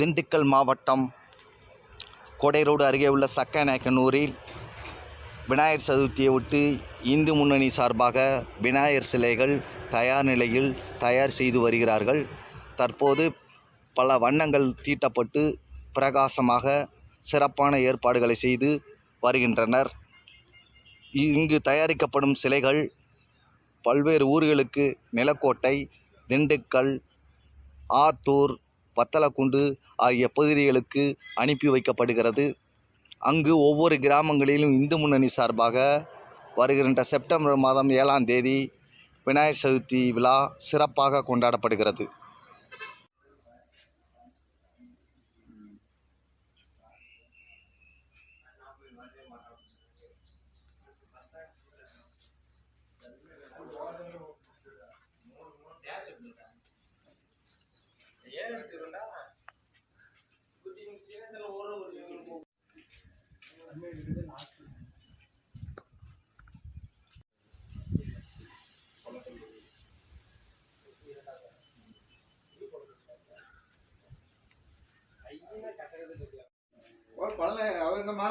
திண்டுக்கல் மாவட்டம் கோடைரோடு அருகே உள்ள சக்கநாயக்கனூரில் விநாயகர் சதுர்த்தியை ஒட்டி இந்து முன்னணி சார்பாக விநாயகர் சிலைகள் தயார் நிலையில் தயார் செய்து வருகிறார்கள். தற்போது பல வண்ணங்கள் தீட்டப்பட்டு பிரகாசமாக சிறப்பான ஏற்பாடுகளை செய்து வருகின்றனர். இங்கு தயாரிக்கப்படும் சிலைகள் பல்வேறு ஊர்களுக்கு நிலக்கோட்டை திண்டுக்கல் ஆத்தூர் வத்தலக்குண்டு ஆகிய பகுதிகளுக்கு அனுப்பி வைக்கப்படுகிறது. அங்கு ஒவ்வொரு கிராமங்களிலும் இந்து முன்னணி சார்பாக வருகின்ற செப்டம்பர் மாதம் ஏழாம் தேதி விநாயகர் சதுர்த்தி விழா சிறப்பாக கொண்டாடப்படுகிறது. ஓ அவங்கம்மா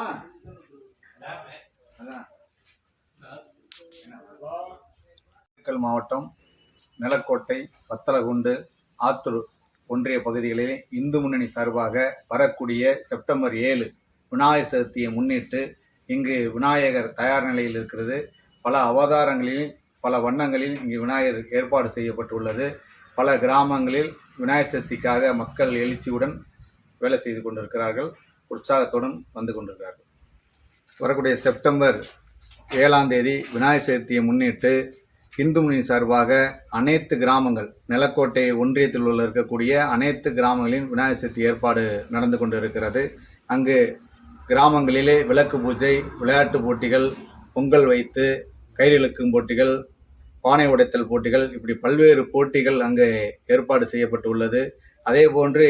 திண்டுக்கல் மாவட்டம் நிலக்கோட்டை பத்தலகுண்டு ஆத்தூர் ஒன்றிய பகுதிகளில் இந்து முன்னணி சார்பாக வரக்கூடிய செப்டம்பர் ஏழு விநாயகர் சதுர்த்தியை முன்னிட்டு இங்கு விநாயகர் தயார் நிலையில் இருக்கிறது. பல அவதாரங்களில் பல வண்ணங்களில் இங்கு விநாயகர் ஏற்பாடு செய்யப்பட்டுள்ளது. பல கிராமங்களில் விநாயகர் சதுர்த்திக்காக மக்கள் எழுச்சியுடன் வேலை செய்து கொண்டிருக்கிறார்கள் உற்சாகத்துடன் வந்து கொண்டிருக்கிறார்கள். வரக்கூடிய செப்டம்பர் ஏழாம் தேதி விநாயகர் சதுர்த்தியை முன்னிட்டு இந்து முன்னணி சார்பாக அனைத்து கிராமங்கள் நிலக்கோட்டை ஒன்றியத்தில் உள்ள இருக்கக்கூடிய அனைத்து கிராமங்களின் விநாயகர் சதுர்த்தி ஏற்பாடு நடந்து கொண்டிருக்கிறது. அங்கு கிராமங்களிலே விளக்கு பூஜை விளையாட்டு போட்டிகள் பொங்கல் வைத்து கயிறு இழுக்கும் போட்டிகள் பானை உடைத்தல் போட்டிகள் இப்படி பல்வேறு போட்டிகள் அங்கு ஏற்பாடு செய்யப்பட்டுள்ளது. அதே போன்று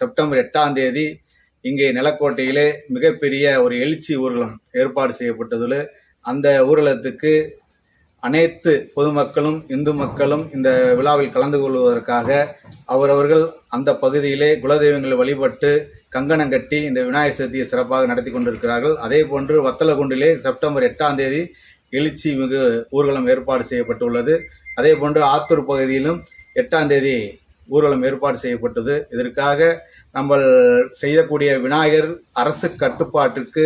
செப்டம்பர் எட்டாம் தேதி இங்கே நிலக்கோட்டையிலே மிகப்பெரிய ஒரு எழுச்சி ஊர்வலம் ஏற்பாடு செய்யப்பட்டதுள்ள அந்த ஊர்வலத்துக்கு அனைத்து பொதுமக்களும் இந்து மக்களும் இந்த விழாவில் கலந்து கொள்வதற்காக அவரவர்கள் அந்த பகுதியிலே குலதெய்வங்களை வழிபட்டு கங்கணம் கட்டி இந்த விநாயகர் சதுர்த்தியை சிறப்பாக நடத்தி கொண்டிருக்கிறார்கள். அதே போன்று வத்தலகுண்டிலே செப்டம்பர் எட்டாம் தேதி எழுச்சி மிகு ஊர்வலம் ஏற்பாடு செய்யப்பட்டுள்ளது. அதே போன்று ஆத்தூர் பகுதியிலும் எட்டாம் தேதி ஊர்வலம் ஏற்பாடு செய்யப்பட்டது. இதற்காக நம்ம செய்யக்கூடிய விநாயகர் அரசு கட்டுப்பாட்டிற்கு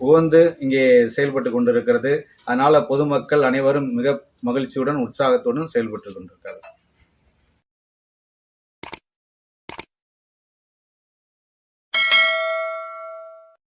உகந்து இங்கே செயல்பட்டு கொண்டிருக்கிறது. அதனால பொதுமக்கள் அனைவரும் மிக மகிழ்ச்சியுடன் உற்சாகத்துடன் செயல்பட்டு கொண்டிருக்கிறார்